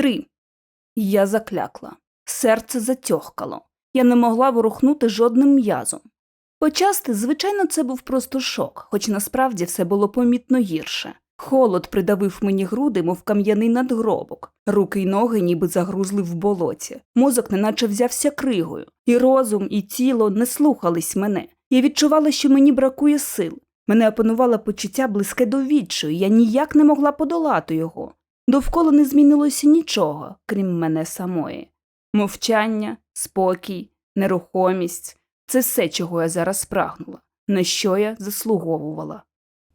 Три. Я заклякла. Серце затьохкало. Я не могла ворухнути жодним м'язом. Почасти, звичайно, це був просто шок, хоч насправді все було помітно гірше. Холод придавив мені груди, мов кам'яний надгробок, руки й ноги ніби загрузли в болоті. Мозок неначе взявся кригою, і розум, і тіло не слухались мене. Я відчувала, що мені бракує сил. Мене опанувало почуття близьке до відчаю, я ніяк не могла подолати його. Довкола не змінилося нічого, крім мене самої. Мовчання, спокій, нерухомість це все, чого я зараз прагнула, на що я заслуговувала.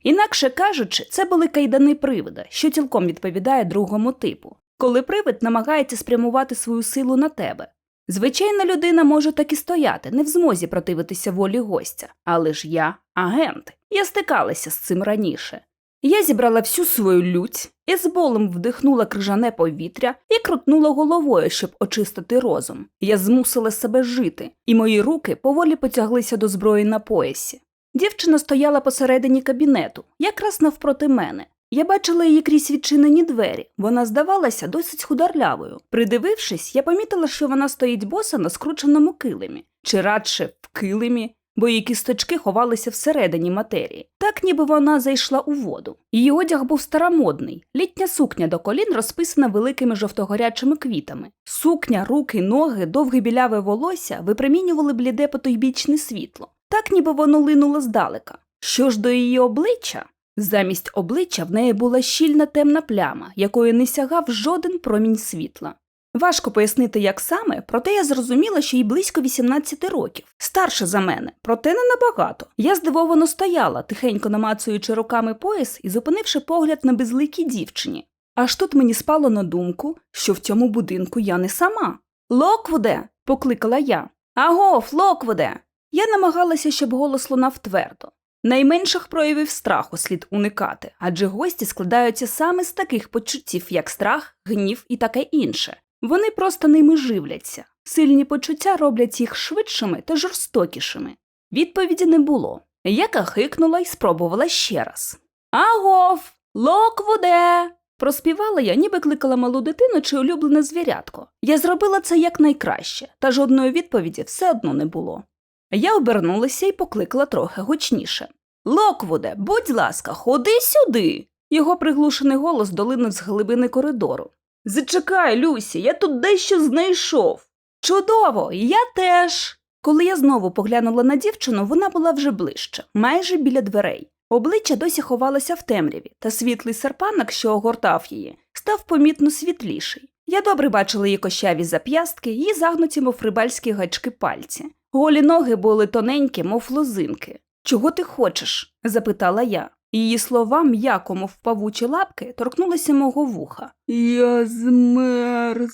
Інакше кажучи, це були кайдани привида, що цілком відповідає другому типу, коли привид намагається спрямувати свою силу на тебе. Звичайна людина може так і стояти, не в змозі противитися волі гостя, але ж я агент. Я стикалася з цим раніше. Я зібрала всю свою лють і з болем вдихнула крижане повітря і крутнула головою, щоб очистити розум. Я змусила себе жити, і мої руки поволі потяглися до зброї на поясі. Дівчина стояла посередині кабінету, якраз навпроти мене. Я бачила її крізь відчинені двері. Вона здавалася досить хударлявою. Придивившись, я помітила, що вона стоїть боса на скрученому килимі, чи радше в килимі, бо її кісточки ховалися всередині матерії. Так ніби вона зайшла у воду. Її одяг був старомодний, літня сукня до колін розписана великими жовтогорячими квітами. Сукня, руки, ноги, довге біляве волосся випромінювали бліде потойбічне світло. Так ніби воно линуло здалека. Що ж до її обличчя? Замість обличчя в неї була щільна темна пляма, якої не сягав жоден промінь світла. Важко пояснити, як саме, проте я зрозуміла, що їй близько 18 років, старша за мене, проте не набагато. Я здивовано стояла, тихенько намацуючи руками пояс і зупинивши погляд на безликій дівчині. Аж тут мені спало на думку, що в цьому будинку я не сама. Локвуде. покликала я. Агов, Локвуде. Я намагалася, щоб голос лунав твердо. Найменших проявів страху слід уникати, адже гості складаються саме з таких почуттів, як страх, гнів і таке інше. Вони просто ними живляться. Сильні почуття роблять їх швидшими та жорстокішими. Відповіді не було. Я кахикнула і спробувала ще раз. Агов, локвуде. Проспівала я, ніби кликала малу дитину чи улюблене звірятко. Я зробила це якнайкраще, та жодної відповіді все одно не було. Я обернулася і покликала трохи гучніше. Локвуде, будь ласка, ходи сюди. Його приглушений голос долинув з глибини коридору. Зачекай, Люсі, я тут дещо знайшов. Чудово, я теж. Коли я знову поглянула на дівчину, вона була вже ближче, майже біля дверей. Обличчя досі ховалося в темряві, та світлий серпанок, що огортав її, став помітно світліший. Я добре бачила її кощаві зап'ястки, її загнуті, мов рибальські гачки пальці. Голі ноги були тоненькі, мов лозинки. Чого ти хочеш? запитала я. Її слова, м'яко, мов павучі лапки, торкнулися мого вуха. Я змерзла.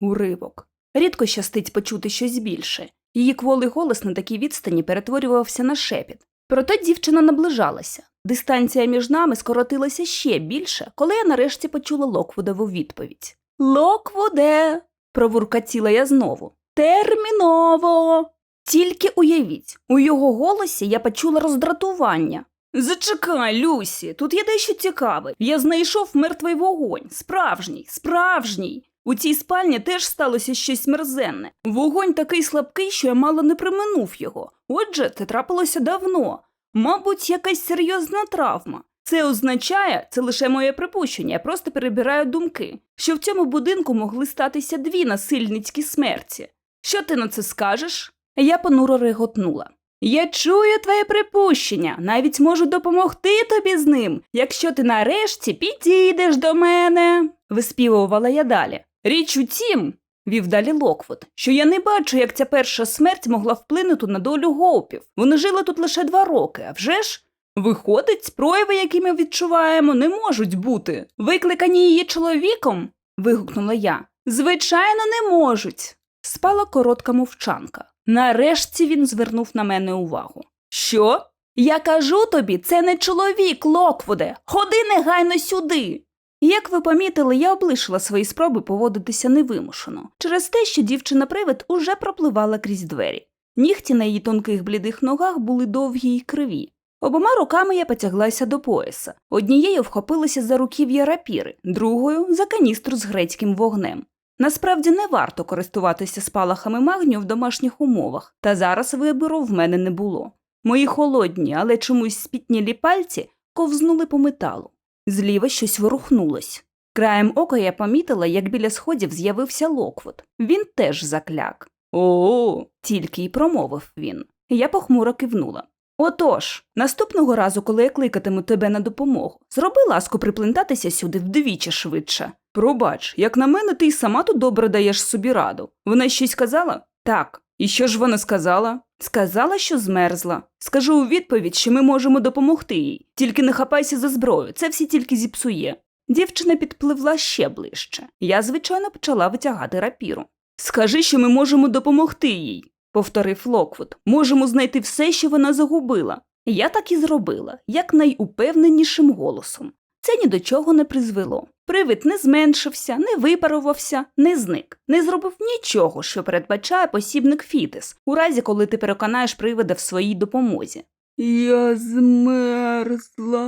Уривок. Рідко щастить почути щось більше. Її кволий голос на такій відстані перетворювався на шепіт. Проте дівчина наближалася. Дистанція між нами скоротилася ще більше, коли я нарешті почула Локвудову відповідь. Локвуде. провуркатіла я знову. Терміново. Тільки уявіть, у його голосі я почула роздратування. Зачекай, Люсі, тут є дещо цікаве. Я знайшов мертвий вогонь. Справжній, справжній. У цій спальні теж сталося щось мерзенне. Вогонь такий слабкий, що я мало не приминув його. Отже, це трапилося давно. Мабуть, якась серйозна травма. Це означає, це лише моє припущення, я просто перебираю думки, що в цьому будинку могли статися дві насильницькі смерті. Що ти на це скажеш? Я понуро реготнула. Я чую твоє припущення, навіть можу допомогти тобі з ним, якщо ти нарешті підійдеш до мене, виспівувала я далі. Річ у тім, вів далі Локвуд, що я не бачу, як ця перша смерть могла вплинути на долю гоупів. Вони жили тут лише два роки, а вже ж. Виходить, прояви, які ми відчуваємо, не можуть бути. Викликані її чоловіком? вигукнула я. Звичайно, не можуть. Спала коротка мовчанка. Нарешті він звернув на мене увагу. Що? Я кажу тобі, це не чоловік, Локвуде. Ходи негайно сюди. Як ви помітили, я облишила свої спроби поводитися невимушено через те, що дівчина-привид уже пропливала крізь двері. Нігті на її тонких блідих ногах були довгі й криві. Обома руками я потяглася до пояса. Однією вхопилася за руків'я рапіри, другою за каністру з грецьким вогнем. Насправді не варто користуватися спалахами магнію в домашніх умовах, та зараз вибору в мене не було. Мої холодні, але чомусь спітнілі пальці ковзнули по металу. Зліва щось ворухнулось. Краєм ока я помітила, як біля сходів з'явився Локвуд. Він теж закляк. О, тільки й промовив він. Я похмуро кивнула. Отож, наступного разу, коли я кликатиму тебе на допомогу, зроби ласку приплентатися сюди вдвічі швидше. Пробач, як на мене, ти й сама тут добре даєш собі раду. Вона щось сказала? Так. І що ж вона сказала? Сказала, що змерзла. Скажу у відповідь, що ми можемо допомогти їй. Тільки не хапайся за зброю, це всі тільки зіпсує. Дівчина підпливла ще ближче. Я, звичайно, почала витягати рапіру. Скажи, що ми можемо допомогти їй, повторив Локвуд. Можемо знайти все, що вона загубила. Я так і зробила, як найупевненішим голосом. Це ні до чого не призвело. Привид не зменшився, не випарувався, не зник, не зробив нічого, що передбачає посібник Фітис, у разі, коли ти переконаєш привида в своїй допомозі. Я змерзла,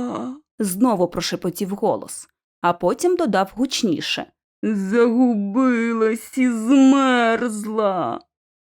знову прошепотів голос, а потім додав гучніше. Загубилась і змерзла.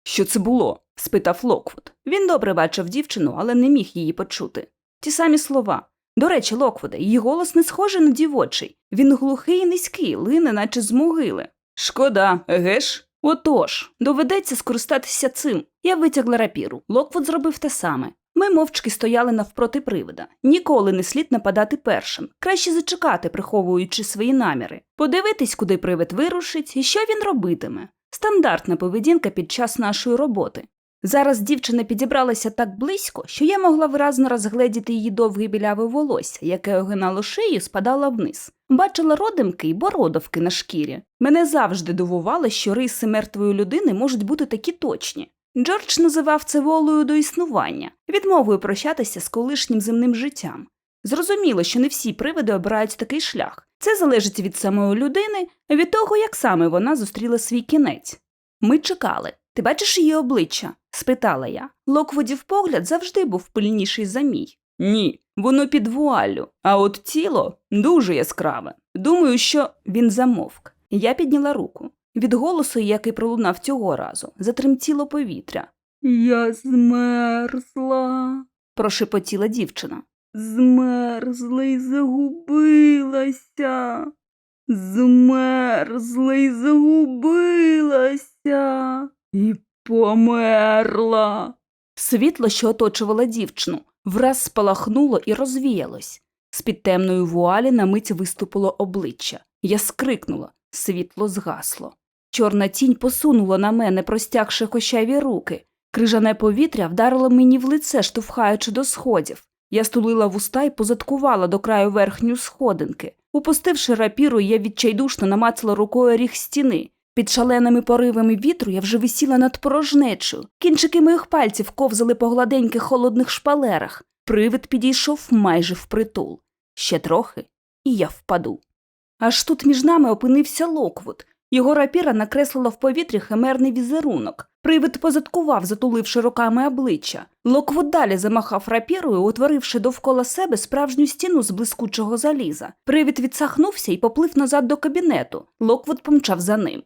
Що це було? спитав Локвуд. Він добре бачив дівчину, але не міг її почути. Ті самі слова. До речі, Локвуде, її голос не схожий на дівочий. Він глухий і низький, лине, наче з могили. Шкода, еге ж? Отож, доведеться скористатися цим. Я витягла рапіру. Локвуд зробив те саме. Ми мовчки стояли навпроти привида. Ніколи не слід нападати першим. Краще зачекати, приховуючи свої наміри. Подивитись, куди привид вирушить і що він робитиме. Стандартна поведінка під час нашої роботи. Зараз дівчина підібралася так близько, що я могла виразно розгледіти її довге біляве волосся, яке огинало шию, спадало вниз. Бачила родимки й бородавки на шкірі. Мене завжди дивувало, що риси мертвої людини можуть бути такі точні. Джордж називав це волею до існування, відмовою прощатися з колишнім земним життям. Зрозуміло, що не всі привиди обирають такий шлях. Це залежить від самої людини, від того, як саме вона зустріла свій кінець. Ми чекали. Ти бачиш її обличчя? спитала я. Локводів погляд завжди був пильніший за мій. Ні, воно під вуаллю, а от тіло дуже яскраве. Думаю, що він замовк. Я підняла руку. Від голосу, який пролунав цього разу, затремтіло повітря. Я змерзла, прошепотіла дівчина. Змерзла й загубилася. Змерзла й загубилася і померла. Світло, що оточувало дівчину, враз спалахнуло і розвіялось. З-під темної вуалі на мить виступило обличчя. Я скрикнула, світло згасло. Чорна тінь посунула на мене, простягши кощаві руки. Крижане повітря вдарило мені в лице, штовхаючи до сходів. Я стулила вуста і позадкувала до краю верхню сходинки. Упустивши рапіру, я відчайдушно намацала рукою ріг стіни. Під шаленими поривами вітру я вже висіла над порожнечою. Кінчики моїх пальців ковзали по гладеньких холодних шпалерах. Привид підійшов майже впритул. Ще трохи, і я впаду. Аж тут між нами опинився Локвуд. Його рапіра накреслила в повітрі химерний візерунок. Привид позадкував, затуливши руками обличчя. Локвуд далі замахав рапірою, утворивши довкола себе справжню стіну з блискучого заліза. Привид відсахнувся і поплив назад до кабінету. Локвуд помчав за ним.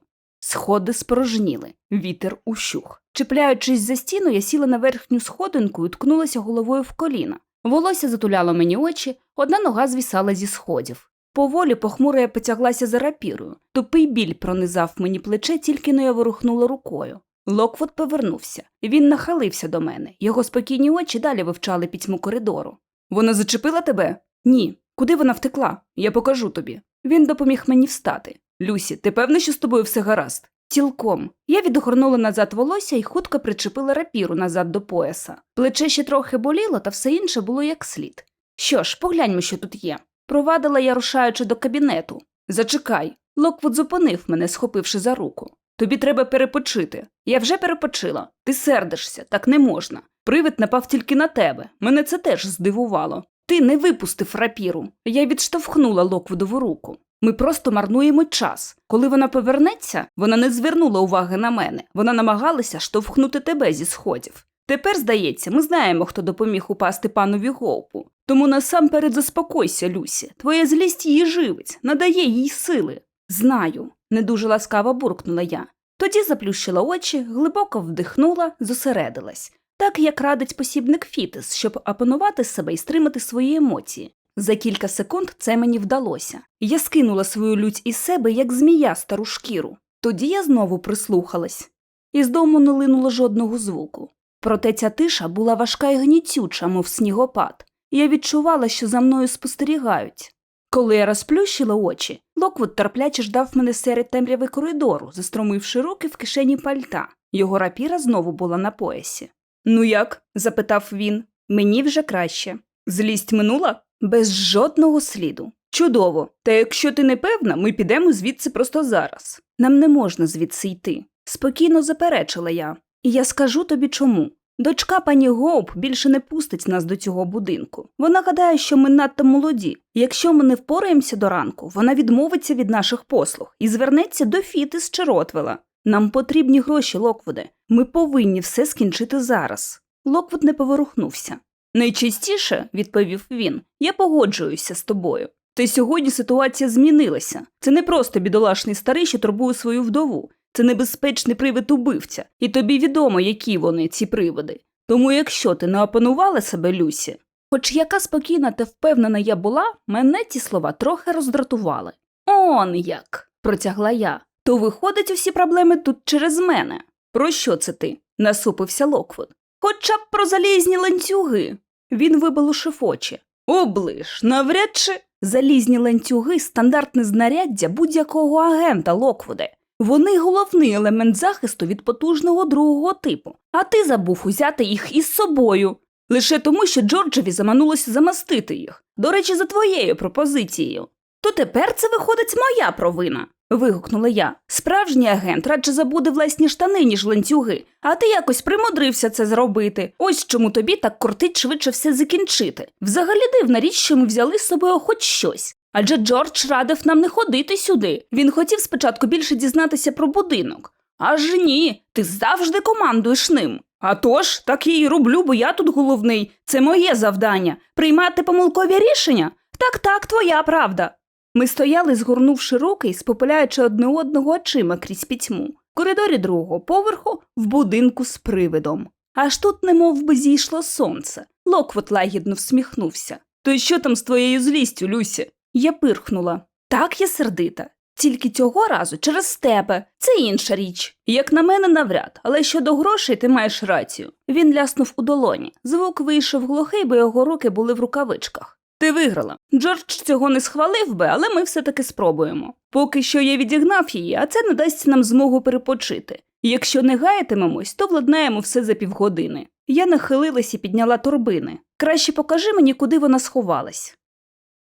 Сходи спорожніли, вітер ущух. Чіпляючись за стіну, я сіла на верхню сходинку і ткнулася головою в коліна. Волосся затуляло мені очі, одна нога звісала зі сходів. Поволі похмуро я потяглася за рапірою. Тупий біль пронизав мені плече, тільки но я ворухнула рукою. Локвуд повернувся. Він нахилився до мене. Його спокійні очі далі вивчали пітьму коридору. Вона зачепила тебе? Ні. Куди вона втекла? Я покажу тобі. Він допоміг мені встати. Люсі, ти певна, що з тобою все гаразд? Цілком. Я відгорнула назад волосся і хутко причепила рапіру назад до пояса. Плече ще трохи боліло, та все інше було як слід. Що ж, погляньмо, що тут є. Провадила я, рушаючи до кабінету. Зачекай. Локвуд зупинив мене, схопивши за руку. Тобі треба перепочити. Я вже перепочила. Ти сердишся, так не можна. Привид напав тільки на тебе. Мене це теж здивувало. Ти не випустив рапіру. Я відштовхнула Локвудову руку. Ми просто марнуємо час. Коли вона повернеться, вона не звернула уваги на мене. Вона намагалася штовхнути тебе зі сходів. Тепер, здається, ми знаємо, хто допоміг упасти панові Гоупу. Тому насамперед заспокойся, Люсі. Твоя злість її живить, надає їй сили. Знаю, не дуже ласкаво буркнула я. Тоді заплющила очі, глибоко вдихнула, зосередилась, так як радить посібник Фітес, щоб опанувати себе і стримати свої емоції. За кілька секунд це мені вдалося. Я скинула свою лють із себе, як змія стару шкіру. Тоді я знову прислухалась. Із дому не линуло жодного звуку. Проте ця тиша була важка і гнітюча, мов снігопад. Я відчувала, що за мною спостерігають. Коли я розплющила очі, Локвуд терпляче ждав мене серед темряви коридору, застромивши руки в кишені пальта. Його рапіра знову була на поясі. Ну як? запитав він. Мені вже краще. Злість минула? Без жодного сліду. Чудово. Та якщо ти не певна, ми підемо звідси просто зараз. Нам не можна звідси йти. Спокійно заперечила я. І я скажу тобі чому. Дочка пані Гоуп більше не пустить нас до цього будинку. Вона гадає, що ми надто молоді. Якщо ми не впораємося до ранку, вона відмовиться від наших послуг і звернеться до Фітис чи Ротвела. Нам потрібні гроші, Локвуде. Ми повинні все скінчити зараз. Локвуд не поворухнувся. Найчастіше, відповів він, я погоджуюся з тобою. Та й сьогодні ситуація змінилася. Це не просто бідолашний старий, що турбує свою вдову. Це небезпечний привид убивця, і тобі відомо, які вони, ці приводи. Тому якщо ти не опанувала себе, Люсі, хоч яка спокійна та впевнена я була, мене ці слова трохи роздратували. Он як, протягла я. То виходить, усі проблеми тут через мене. Про що це ти? насупився Локвуд. Хоча б про залізні ланцюги. Він вибалушив очі. Оближ, навряд чи залізні ланцюги стандартне знаряддя будь-якого агента Локвуде. Вони головний елемент захисту від потужного другого типу, а ти забув узяти їх із собою. Лише тому, що Джорджеві заманулося замастити їх. До речі, за твоєю пропозицією. То тепер це виходить моя провина. Вигукнула я. Справжній агент радше забуде власні штани, ніж ланцюги, а ти якось примудрився це зробити. Ось чому тобі так кортить швидше все закінчити. Взагалі дивна річ, що ми взяли з собою хоч щось. Адже Джордж радив нам не ходити сюди. Він хотів спочатку більше дізнатися про будинок. Аж ні, ти завжди командуєш ним. А тож, так я й роблю, бо я тут головний. Це моє завдання приймати помилкові рішення? Так, так, твоя правда. Ми стояли, згорнувши руки і спопиляючи одне одного очима крізь пітьму, в коридорі другого поверху, в будинку з привидом. Аж тут немов би зійшло сонце. Локвот лагідно всміхнувся. То що там з твоєю злістю, Люсі? Я пирхнула. Так я сердита. Тільки цього разу через тебе. Це інша річ. Як на мене, навряд, але щодо грошей ти маєш рацію. Він ляснув у долоні. Звук вийшов глухий, бо його руки були в рукавичках. Ти виграла. Джордж цього не схвалив би, але ми все-таки спробуємо. Поки що я відігнав її, а це не дасть нам змогу перепочити. Якщо не гаятимемось, то владнаємо все за півгодини. Я нахилилась і підняла торбини. Краще покажи мені, куди вона сховалась.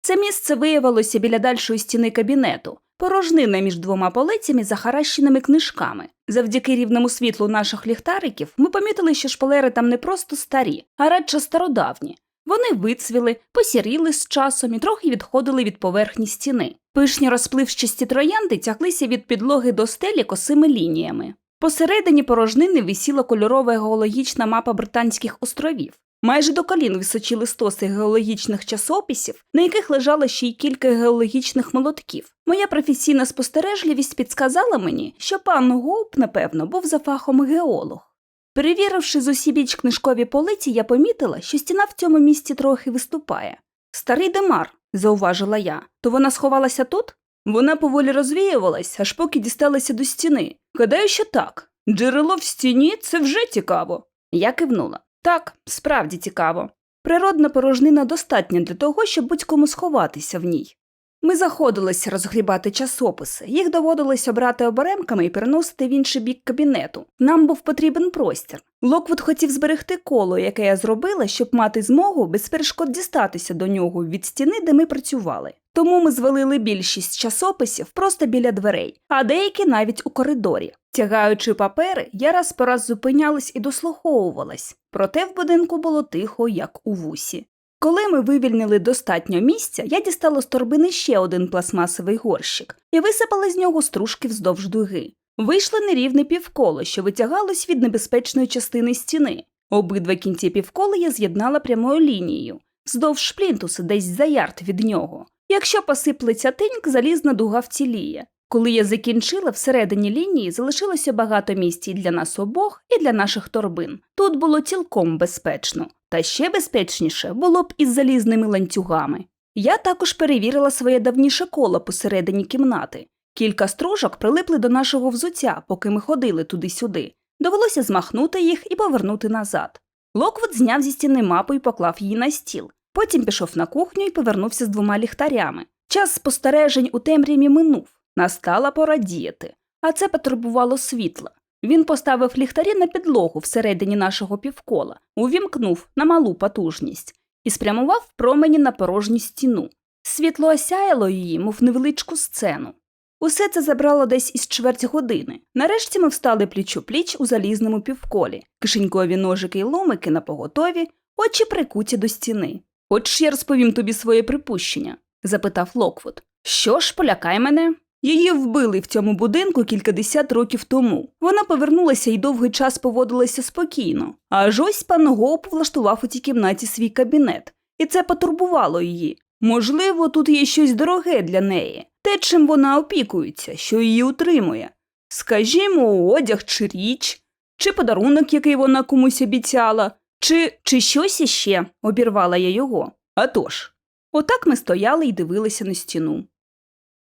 Це місце виявилося біля дальшої стіни кабінету, порожнина між двома полицями, захаращеними книжками. Завдяки рівному світлу наших ліхтариків ми помітили, що шпалери там не просто старі, а радше стародавні. Вони вицвіли, посіріли з часом і трохи відходили від поверхні стіни. Пишні розпливчасті троянди тяглися від підлоги до стелі косими лініями. Посередині порожнини висіла кольорова геологічна мапа Британських островів. Майже до колін височили стоси геологічних часописів, на яких лежало ще й кілька геологічних молотків. Моя професійна спостережливість підсказала мені, що пан Гоуп, напевно, був за фахом геолог. Перевіривши з усібіч книжкові полиці, я помітила, що стіна в цьому місці трохи виступає. Старий демар, зауважила я, то вона сховалася тут? Вона поволі розвіювалась, аж поки дісталася до стіни. Гадаю, що так. Джерело в стіні це вже цікаво. Я кивнула. Так, справді цікаво. Природна порожнина достатня для того, щоб будь-кому сховатися в ній. Ми заходилися розгрібати часописи, їх доводилось обрати оберемками і переносити в інший бік кабінету. Нам був потрібен простір. Локвуд хотів зберегти коло, яке я зробила, щоб мати змогу без перешкод дістатися до нього від стіни, де ми працювали. Тому ми звалили більшість часописів просто біля дверей, а деякі навіть у коридорі. Тягаючи папери, я раз по раз зупинялась і дослуховувалась, проте в будинку було тихо, як у вусі. Коли ми вивільнили достатньо місця, я дістала з торбини ще один пластмасовий горщик і висипала з нього стружки вздовж дуги. Вийшло нерівне півколо, що витягалось від небезпечної частини стіни. Обидва кінці півкола я з'єднала прямою лінією, вздовж плінтуса десь за ярд від нього. Якщо посиплеться тиньк, залізна дуга вціліє. Коли я закінчила, всередині лінії залишилося багато місць і для нас обох, і для наших торбин. Тут було цілком безпечно, та ще безпечніше було б із залізними ланцюгами. Я також перевірила своє давніше коло посередині кімнати. Кілька стружок прилипли до нашого взуття, поки ми ходили туди-сюди. Довелося змахнути їх і повернути назад. Локвуд зняв зі стіни мапу і поклав її на стіл. Потім пішов на кухню і повернувся з двома ліхтарями. Час спостережень у темряві минув. Настала пора діяти, а це потребувало світла. Він поставив ліхтарі на підлогу всередині нашого півкола, увімкнув на малу потужність і спрямував промені на порожню стіну. Світло осяяло її, мов невеличку сцену. Усе це забрало десь із чверть години. Нарешті ми встали пліч у пліч у залізному півколі, кишенькові ножики й ломики на поготові, очі прикуті до стіни. Хочеш, я розповім тобі своє припущення? запитав Локвуд. Що ж, полякай мене. Її вбили в цьому будинку кількадесят років тому. Вона повернулася і довгий час поводилася спокійно. Аж ось пан Гоуп влаштував у цій кімнаті свій кабінет, і це потурбувало її. Можливо, тут є щось дороге для неї, те, чим вона опікується, що її утримує. Скажімо, одяг чи річ, чи подарунок, який вона комусь обіцяла, чи, чи щось іще, обірвала я його. А тож. Отак ми стояли і дивилися на стіну.